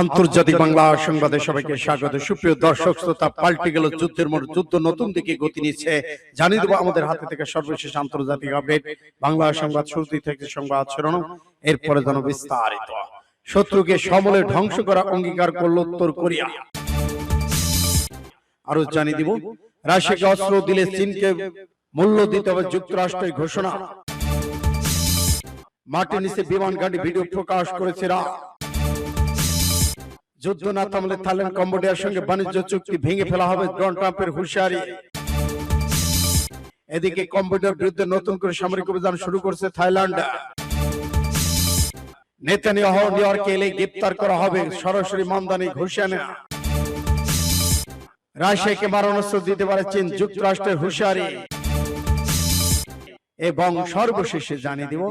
আন্তর্জাতিক বাংলা সংবাদে সবাইকে স্বাগত। সুপ্রিয় দর্শক শ্রোতা পাল্টে গেল যুদ্ধের মোড় যুদ্ধ নতুন দিকে গতি নিচ্ছে। জানিয়ে দেবো আমাদের হাতে থেকে সর্বশেষ আন্তর্জাতিক আপডেট বাংলা সংবাদ শুরুতেই থেকে সংবাদ শিরোনাম এরপরে যেন বিস্তারিত। শত্রুকে সমলে ধ্বংস করা অঙ্গীকার করল উত্তর কোরিয়া। আরও জানিয়ে দিব রাশিয়াকে অস্ত্র দিলে চীনকে মূল্য দিতে হবে যুক্তরাষ্ট্রের ঘোষণা। মাটির নিচে বিমান ঘাঁটি ভিডিও প্রকাশ করেছে রা যুদ্ধ না থামলে থাইল্যান্ড কম্বোডিয়ার সঙ্গে বাণিজ্য চুক্তি ভেঙে ফেলা হবে ডোনাল্ড ট্রাম্পের হুঁশিয়ারি। এদিকে কম্বোডিয়ার বিরুদ্ধে নতুন করে সামরিক অভিযান শুরু করছে থাইল্যান্ড। নেতানিয়াহ নিউ ইয়র্কে এলে গ্রেপ্তার করা হবে সরাসরি মামদানি ঘোষণা রাশিয়াকে মারণাস্ত্র দিতে পারে চীন যুক্তরাষ্ট্রের হুঁশিয়ারি। এবং সর্বশেষে জানিয়ে দিব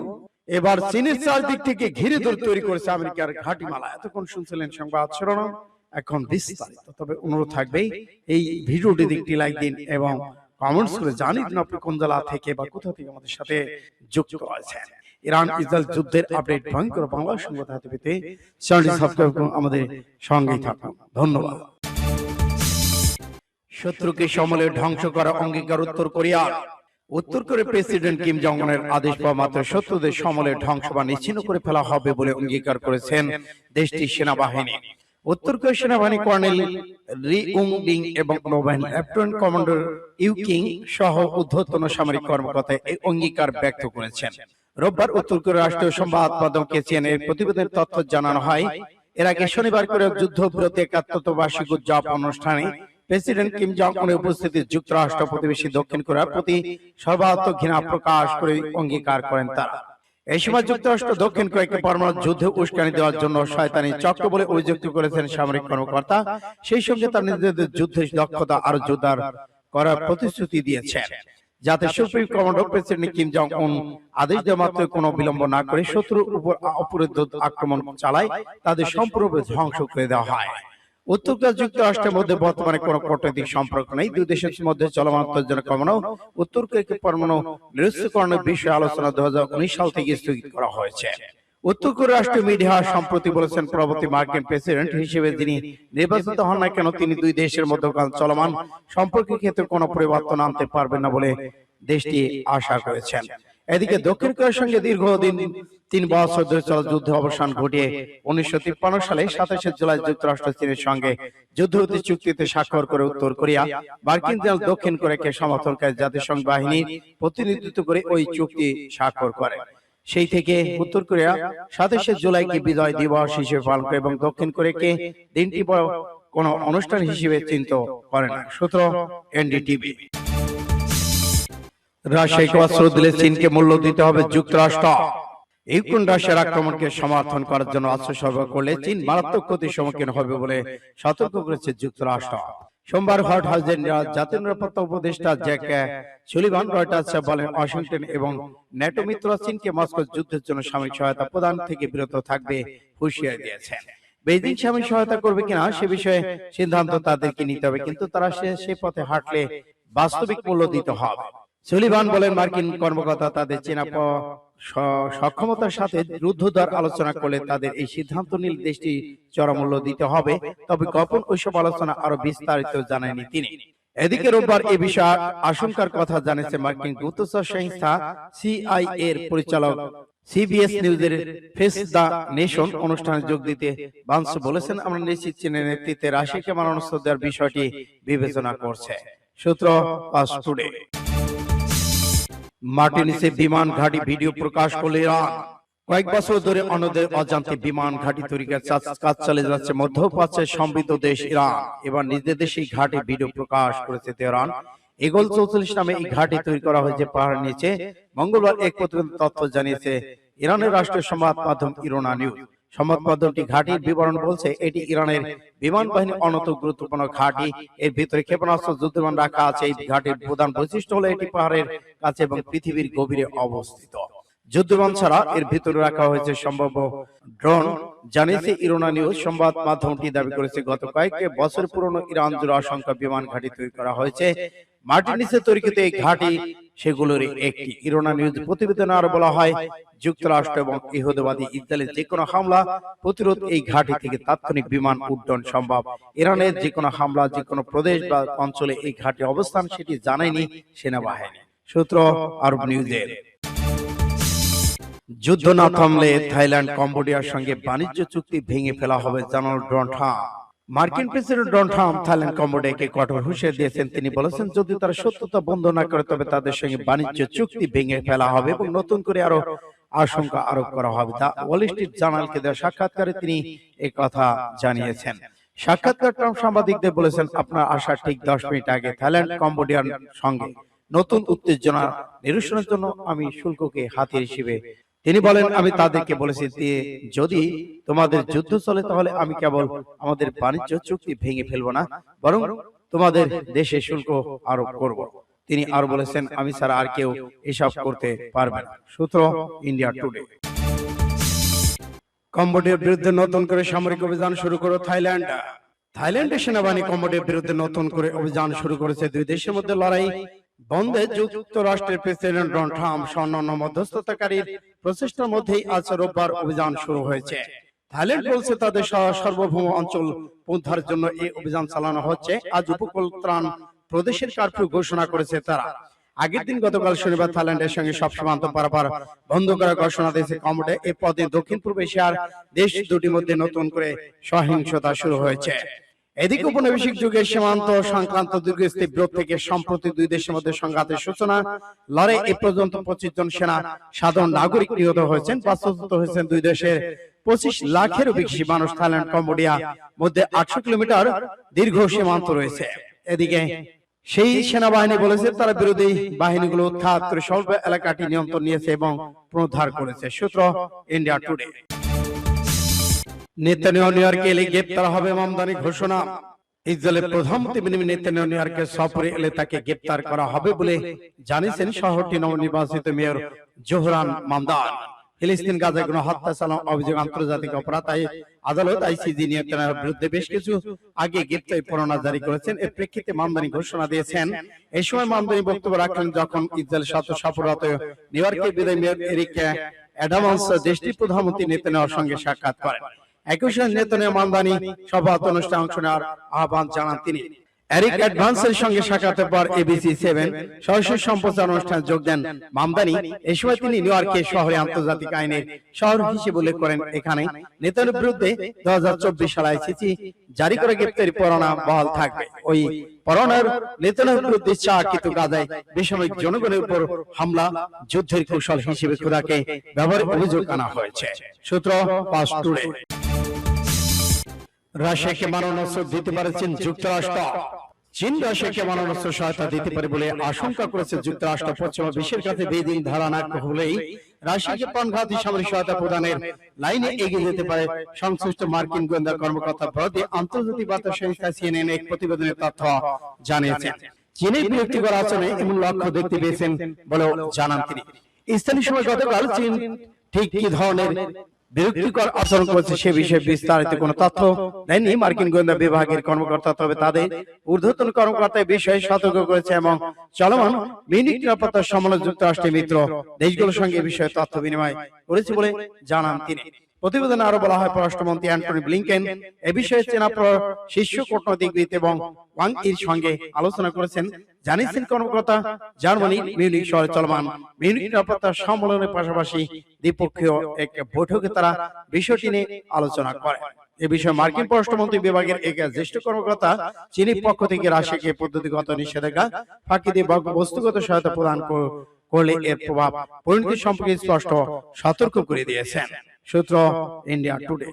এবার চীনের চারদিক থেকে ঘিরে ধরে তৈরি করেছে আমেরিকার ঘাটিমালা। এতক্ষণ শুনছিলেন সংবাদ শিরোনাম। এখন বিস্তারিত। তবে অনুরোধ থাকবেই এই ভিডিওটি একটি লাইক দিন এবং কমেন্টস করে জানিয়ে দিন আপনি কোন জেলা থেকে বা কোথা থেকে আমাদের সাথে যুক্ত রয়েছেন। ইরান ইসরায়েল যুদ্ধের আপডেট ভয়ঙ্কর বাংলা সংবাদ হাতে পেতে চ্যানেলটি সাবস্ক্রাইব করুন আমাদের সঙ্গেই থাকুন। ধন্যবাদ। শত্রুকে সমলে ধ্বংস করা অঙ্গীকার উত্তর কোরিয়ার উত্তর কোরিয়ার প্রেসিডেন্ট কিম জং উনের আদেশ পাওয়া মাত্র শত্রুদের সমলে ধ্বংস বা নিশ্চিন্ন করে ফেলা হবে বলে অঙ্গীকার করেছেন দেশটির সেনাবাহিনী। উত্তর কোরিয়ার সেনাবাহিনী কর্নেল রি উং ডিং এবং নৌবাহিনী লেফটেন্যান্ট কমান্ডার ইউ কিং সহ ঊর্ধ্বতন সামরিক কর্মকর্তা এই অঙ্গীকার ব্যক্ত করেছেন। রোববার উত্তর কোরিয়ার রাষ্ট্রীয় সংবাদ মাধ্যম কেসিএন এর প্রতিবেদনের তথ্য জানানো হয়। এর আগে শনিবার করে যুদ্ধ বিরতি একাত্তর বার্ষিক উদযাপন অনুষ্ঠানে প্রেসিডেন্ট কিম জং উনের উপস্থিতি যুক্তরাষ্ট্র প্রতিবেশী দক্ষিণ কোরিয়ার প্রতি সর্বাত্মক ঘৃণা প্রকাশ করে অঙ্গীকার করেন তারা। এই সময় যুক্তরাষ্ট্র দক্ষিণ কোরিয়াকে পরমাণু যুদ্ধে উস্কানি দেওয়ার জন্য শয়তানি চক্র বলে অভিযুক্ত করেছেন সামরিক কর্মকর্তা। সেই সঙ্গে তার নিজেদের যুদ্ধের দক্ষতা আরও জোরদার করার প্রতিশ্রুতি দিয়েছেন। যাতে supreme commander president Kim Jong Un আদেশ দেওয়া মাত্র কোনো বিলম্ব না করে শত্রুর উপর অপরিদ্ধ আক্রমণ চালায় তাদের সম্পূর্ণ ধ্বংস করে দেওয়া হয় উত্তর যুক্তরাষ্ট্রের মধ্যে বর্তমানে কোনো কূটনৈতিক সম্পর্ক নেই। দুই দেশের মধ্যে চলমান উত্তেজনা কমানো উত্তর কোরিয়াকে পরমাণু নিরস্ত্রীকরণের বিষয়ে আলোচনা দু সাল থেকে স্থগিত করা হয়েছে। উত্তর কোরিয়া রাষ্ট্রীয় মিডিয়া সম্প্রতি বলেছেন পরবর্তী মার্কিন প্রেসিডেন্ট হিসেবে যিনি নির্বাচিত হন না কেন তিনি দুই দেশের মধ্যে চলমান সম্পর্কের ক্ষেত্রে কোনো পরিবর্তন আনতে পারবেন না বলে দেশটি আশা করেছেন। এদিকে দক্ষিণ কোরিয়ার সঙ্গে দীর্ঘদিন তিন বছর ধরে চলা যুদ্ধ অবসান ঘটিয়ে উনিশশো তিপ্পান্ন সালে সাতাশে জুলাই যুক্তরাষ্ট্র চীনের সঙ্গে যুদ্ধবতী চুক্তিতে স্বাক্ষর করে উত্তর কোরিয়া। মার্কিন দল দক্ষিণ কোরিয়াকে সমর্থনকারী জাতিসংঘ বাহিনীর প্রতিনিধিত্ব করে ওই চুক্তি স্বাক্ষর করে। সেই থেকে উত্তর কোরিয়া সাতাশে জুলাইকে বিজয় দিবস হিসেবে পালন করে এবং দক্ষিণ কোরিয়াকে দিনটি বড় কোন অনুষ্ঠান হিসেবে চিন্তা করে না। সূত্র এনডিটিভি। রাশিয়াকে অস্ত্র দিলে চীনকে মূল্য দিতে হবে যুক্তরাষ্ট্র। ইউক্রেন রাশিয়ার আক্রমণকে সমর্থন করার জন্য অস্ত্র সরবরাহ করলে চীন মারাত্মক ক্ষতির সম্মুখীন হবে বলে সতর্ক করেছে যুক্তরাষ্ট্র। সোমবার হোয়াইট হাউসের জাতীয় নিরাপত্তা উপদেষ্টা জ্যাক সুলিভান রয়টার্স বলেন ওয়াশিংটন এবং ন্যাটো মিত্র চীনকে মস্কো যুদ্ধের জন্য সামরিক সহায়তা প্রদান থেকে বিরত থাকবে হুঁশিয়ারি দিয়েছেন। বেজিং সামরিক সহায়তা করবে কিনা সে বিষয়ে সিদ্ধান্ত তাদেরকে নিতে হবে। কিন্তু তারা সে সে পথে হাঁটলে বাস্তবিক মূল্য দিতে হবে সুলিভান বলেন, মার্কিন কর্মকর্তা তাদের চেনা সক্ষমতার সাথে রুদ্ধদ্বার আলোচনা করলে তাদের এই সিদ্ধান্ত নিল দেশটি চরমূল্য দিতে হবে। তবে গোপন ওইসব আলোচনা আরও বিস্তারিত জানায়নি তিনি। এদিকে রোববার এ বিষয়ে আশঙ্কার কথা জানিয়েছে মার্কিন গুপ্তচর সংস্থা সিআই এর পরিচালক সিবিএস নিউজের ফেস দা নেশন অনুষ্ঠানে যোগ দিতে বাংস বলেছেন, আমরা নিশ্চিত চীনের নেতৃত্বে রাশিয়াকে মারণাস্ত্র দেওয়ার বিষয়টি বিবেচনা করছে। সূত্র পাস টুডে। মার্টিনিসে বিমান ঘাঁটি ভিডিও প্রকাশ করলে ইরান কয়েক বছর ধরে অন্যদের অজান্তে বিমান ঘাঁটি তৈরি কাজ চালিয়ে যাচ্ছে মধ্যপ্রাচ্যের সমৃদ্ধ দেশ ইরান। এবার নিজেদের দেশেই ঘাঁটি ভিডিও প্রকাশ করেছে তেহরান। এগোল চৌচল্লিশ নামে এই ঘাঁটি তৈরি করা হয়েছে পাহাড়ের নিচে। মঙ্গলবার এক প্রতিবেদন তথ্য জানিয়েছে ইরানের রাষ্ট্রীয় সংবাদ মাধ্যম ইরোনা নিউজ। সংবাদ মাধ্যমটি ঘাঁটির বিবরণ বলছে এটি ইরানের বিমান বাহিনীর অন্যত গুরুত্বপূর্ণ ঘাঁটি। এর ভিতরে ক্ষেপণাস্ত্র যুদ্ধবিমান রাখা আছে এই ঘাঁটির প্রধান বৈশিষ্ট্য হলো এটি পাহাড়ের কাছে এবং পৃথিবীর গভীরে অবস্থিত। যুদ্ধবিমান ছাড়া এর ভিতরে রাখা হয়েছে সম্ভাব্য ড্রোন জানিয়েছে ইরোনা নিউজ। সংবাদ মাধ্যমটি দাবি করেছে গত কয়েক বছর পুরনো ইরান জুড়ে অসংখ্য বিমান ঘাঁটি তৈরি করা হয়েছে। মার্টিনিসে তৈরিকৃত এই ঘাঁটি সেগুলোর একটি। ইরোনা নিউজ প্রতিবেদনে আরও বলা হয় যুক্তরাষ্ট্র এবং ইহুদিবাদী ইসরায়েলের যে কোনো হামলা প্রতিরোধ এই ঘাঁটি থেকে তাৎক্ষণিক বিমান উড্ডয়ন সম্ভব। ইরানের যে কোনো হামলা যে কোনো প্রদেশ বা অঞ্চলে এই ঘাঁটির অবস্থান সেটি জানায়নি সেনাবাহিনী। সূত্র আরব নিউজের। যুদ্ধ না থামলে থাইল্যান্ড কম্বোডিয়ার সঙ্গে বাণিজ্য চুক্তি ভেঙে ফেলা হবে জানাল ট্রাম্প। মার্কিন প্রেসিডেন্ট ডোনাল্ড ট্রাম্প থাইল্যান্ড কম্বোডিয়াকে কঠোর হুঁশিয়ার দিয়েছেন তিনি। বলেছেন যদি তারা সত্যতা বন্ধ না করে তবে তাদের সঙ্গে বাণিজ্য চুক্তি ভেঙে ফেলা হবে এবং নতুন করে আরও আশঙ্কা আরোপ করা হবে। তা ওয়াল স্ট্রিট জার্নালকে দেওয়া সাক্ষাৎকারে তিনি এই কথা জানিয়েছেন। সাক্ষাৎকার ট্রাম্প সাংবাদিকদের বলেছেন আপনার আসার ঠিক দশ মিনিট আগে থাইল্যান্ড কম্বোডিয়ার সঙ্গে নতুন উত্তেজনা নিরসনের জন্য আমি শুল্ককে হাতিয়ার হিসেবে তিনি বলেন আমি তাদেরকে বলেছি যে যদি তোমাদের যুদ্ধ চলে তাহলে আমি কেবল আমাদের বাণিজ্য চুক্তি ভেঙে ফেলব না বরং তোমাদের দেশে শুল্ক আরোপ করব। তিনি আরও বলেছেন আমি ছাড়া আর কেউ এসব করতে পারবে না। সূত্র ইন্ডিয়া টুডে কম্বোডিয়ার বিরুদ্ধে নতুন করে সামরিক অভিযান শুরু করো থাইল্যান্ড। থাইল্যান্ডের সেনাবাহিনী কম্বোডিয়ার বিরুদ্ধে নতুন করে অভিযান শুরু করেছে। দুই দেশের মধ্যে লড়াই বন্ধে যুক্তরাষ্ট্রের প্রেসিডেন্ট ডোনাল্ড ট্রাম্প স্বর্ণন্য মধ্যস্থতাকারীর প্রচেষ্টার মধ্যেই আজ রোববার অভিযান শুরু হয়েছে। থাইল্যান্ড বলছে তাদের সার্বভৌম অঞ্চল পুনরুদ্ধারের জন্য এই অভিযান চালানো হচ্ছে। আজ উপকূল ত্রাণ প্রদেশের কারফিউ ঘোষণা করেছে তারা। আগের দিন গতকাল শনিবার থাইল্যান্ডের সঙ্গে সব সীমান্ত পারাপার বন্ধ করার ঘোষণা দিয়েছে কমোডে এ পদে দক্ষিণ পূর্ব এশিয়ার দেশ দুটির মধ্যে নতুন করে সহিংসতা শুরু হয়েছে। এদিকে উপনিবেশিক যুগের সীমান্ত সংক্রান্ত দীর্ঘস্থায়ী বিরোধ থেকে সম্প্রতি দুই দেশের মধ্যে সংঘাতের সূচনা। লড়াই এ পর্যন্ত পঁচিশ জন সেনা সাধারণ নাগরিক নিহত হয়েছেন। বাস্তুত হয়েছেন দুই দেশের পঁচিশ লাখেরও বেশি মানুষ থাইল্যান্ড কম্বোডিয়া। মধ্যে আটশো কিলোমিটার দীর্ঘ সীমান্ত রয়েছে। এদিকে সেই সেনাবাহিনী বলেছে তারা বিরোধী বাহিনীগুলো উৎখাত করে স্বল্প এলাকাটি নিয়ন্ত্রণ নিয়েছে এবং পুনরুদ্ধার করেছে। সূত্র ইন্ডিয়া টুডে নেতানিয়াহু নিউ এলে গ্রেপ্তার হবে মামদানি ঘোষণা। ইসরায়েলের প্রধানমন্ত্রী বেনিয়ামিন নেতানিয়াহু সফরে এলে তাকে গ্রেপ্তার করা হবে বলে জানিয়েছেন শহরটি নবনির্বাচিত মেয়র জোহরান মামদান। ফিলিস্তিন গাজায় কোনো হত্যা চালানো অভিযোগ আন্তর্জাতিক অপরাধ আই- আদালত আইসিজি নেতানিয়াহুর বিরুদ্ধে বেশ কিছু আগে গ্রেপ্তারি পরোয়ানা জারি করেছেন। এর প্রেক্ষিতে মামদানি ঘোষণা দিয়েছেন। এই সময় মামদানি বক্তব্য রাখলেন যখন ইসরায়েল সাত সফররত নিউ ইয়র্কের বিদায় মেয়র এরিক অ্যাডামস দেশটির প্রধানমন্ত্রী নেতানিয়াহুর সঙ্গে সাক্ষাৎ করেন একই সঙ্গে নেতানিয়াহু মামদানি সভা অনুষ্ঠানে অংশ নেওয়ার আহ্বান জানান তিনি। এরিক অ্যাডভান্সের সঙ্গে সাক্ষাতের পর এবিসি সেভেন সরাসরি সম্প্রচার অনুষ্ঠানে যোগ দেন মামদানি। এই সময় তিনি নিউ ইয়র্কে শহরে আন্তর্জাতিক আইনের শহর হিসেবে উল্লেখ করেন। এখানে নেতার বিরুদ্ধে দু হাজার চব্বিশ সালে আইসিসি জারি করে গ্রেপ্তারি পরোয়ানা বহাল থাকবে। ওই পরোয়ানার নেতানের বিরুদ্ধে চাকৃত গাজায় বেসামরিক জনগণের উপর হামলা, যুদ্ধের কৌশল হিসেবে খুদাকে ব্যবহারের অভিযোগ আনা হয়েছে। সূত্র পাঁচ টুডে। রাশিয়াকে মারণাস্ত্র দিতে পারে চীন, যুক্তরাষ্ট্র। চীন রাশিয়াকে মারণাস্ত্র সহায়তা দিতে পারে বলে আশঙ্কা করেছে যুক্তরাষ্ট্র। পশ্চিমা বিশ্বের কাছে বেদিন ধারণা হলেই রাশিয়াকে প্রাণঘাতী সামরিক সহায়তা প্রদানের লাইনে এগিয়ে যেতে পারে সংশ্লিষ্ট মার্কিন গোয়েন্দা কর্মকর্তা ভারতীয় আন্তর্জাতিক বার্তা সংস্থা সিএনএন এক প্রতিবেদনের তথ্য জানিয়েছেন চীনের বিরক্তিকর আচরণে এমন লক্ষ্য দেখতে পেয়েছেন বলেও জানান তিনি। স্থানীয় সময় গতকাল চীন ঠিক কি ধরনের বিরক্তিকর আচরণ করেছে সে বিষয়ে বিস্তারিত কোনো তথ্য দেননি মার্কিন গোয়েন্দা বিভাগের কর্মকর্তা তবে তাদের ঊর্ধ্বতন কর্মকর্তা বিষয়ে সতর্ক করেছে এবং চলমান মিনিট নিরাপত্তা সম্মেলন যুক্তরাষ্ট্রের মিত্র দেশগুলোর সঙ্গে বিষয়ে তথ্য বিনিময় করেছে বলে জানান তিনি। প্রতিবেদনে আরও বলা হয়, পররাষ্ট্রমন্ত্রী অ্যান্টনি ব্লিংকেন এ বিষয়ে চেনা শীর্ষ কূটনৈতিকবিদ এবং ওয়াং ইর সঙ্গে আলোচনা করেছেন। জানিয়েছেন কর্মকর্তা, জার্মানি মিউনিক শহরে চলমান মিউনিক নিরাপত্তা সম্মেলনের পাশাপাশি দ্বিপক্ষীয় এক বৈঠকে তারা বিষয়টি নিয়ে আলোচনা করে। এ বিষয়ে মার্কিন পররাষ্ট্রমন্ত্রী বিভাগের এক জ্যেষ্ঠ কর্মকর্তা চীনের পক্ষ থেকে রাশিয়াকে পদ্ধতিগত নিষেধাজ্ঞা ফাঁকি দিয়ে বস্তুগত সহায়তা প্রদান করলে এর প্রভাব পরিণতি সম্পর্কে স্পষ্ট সতর্ক করে দিয়েছেন। সূত্র ইন্ডিয়া টুডে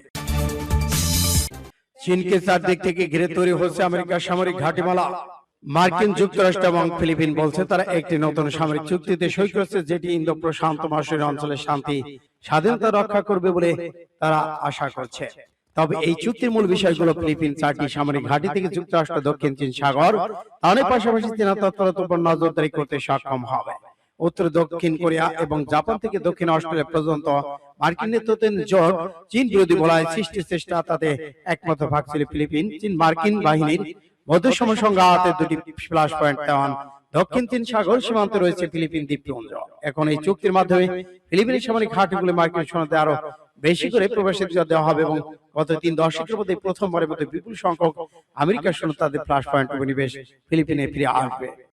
চীনকে চারদিক থেকে ঘিরে তৈরি হচ্ছে আমেরিকার সামরিক ঘাটিমালা। মার্কিন যুক্তরাষ্ট্র এবং ফিলিপিন বলছে তারা একটি নতুন সামরিক চুক্তিতে সই করেছে যেটি ইন্দো প্রশান্ত মহাসাগরীয় অঞ্চলের শান্তি স্বাধীনতা রক্ষা করবে বলে তারা আশা করছে। তবে এই চুক্তির মূল বিষয়গুলো ফিলিপিন চারটি সামরিক ঘাঁটি থেকে যুক্তরাষ্ট্র দক্ষিণ চীন সাগর তাদের পাশাপাশি চীনা তৎপরতার উপর নজরদারি করতে সক্ষম হবে। উত্তর দক্ষিণ কোরিয়া এবং জাপান থেকে দক্ষিণ অস্ট্রেলিয়া পর্যন্ত মার্কিন নেতৃত্বের জোট চীন বিরোধী বলায় সৃষ্টির চেষ্টা তাতে একমাত্র ভাগ ছিল ফিলিপিন। চীন মার্কিন বাহিনীর মধ্যসম সংঘাতের দুটি ফ্লাশ পয়েন্ট দেওয়ান দক্ষিণ তিন সাগর সীমান্তে রয়েছে ফিলিপিন দ্বীপপুঞ্জ। এখন এই চুক্তির মাধ্যমে ফিলিপিনের সামরিক ঘাটিগুলি মার্কিন সনদে আরও বেশি করে প্রবাসী ভিসা দেওয়া হবে এবং গত তিন দশকের মধ্যে প্রথমবারের মধ্যে বিপুল সংখ্যক আমেরিকার সনদ তাদের ফ্লাশ পয়েন্ট উপনিবেশ ফিলিপিনে ফিরে আসবে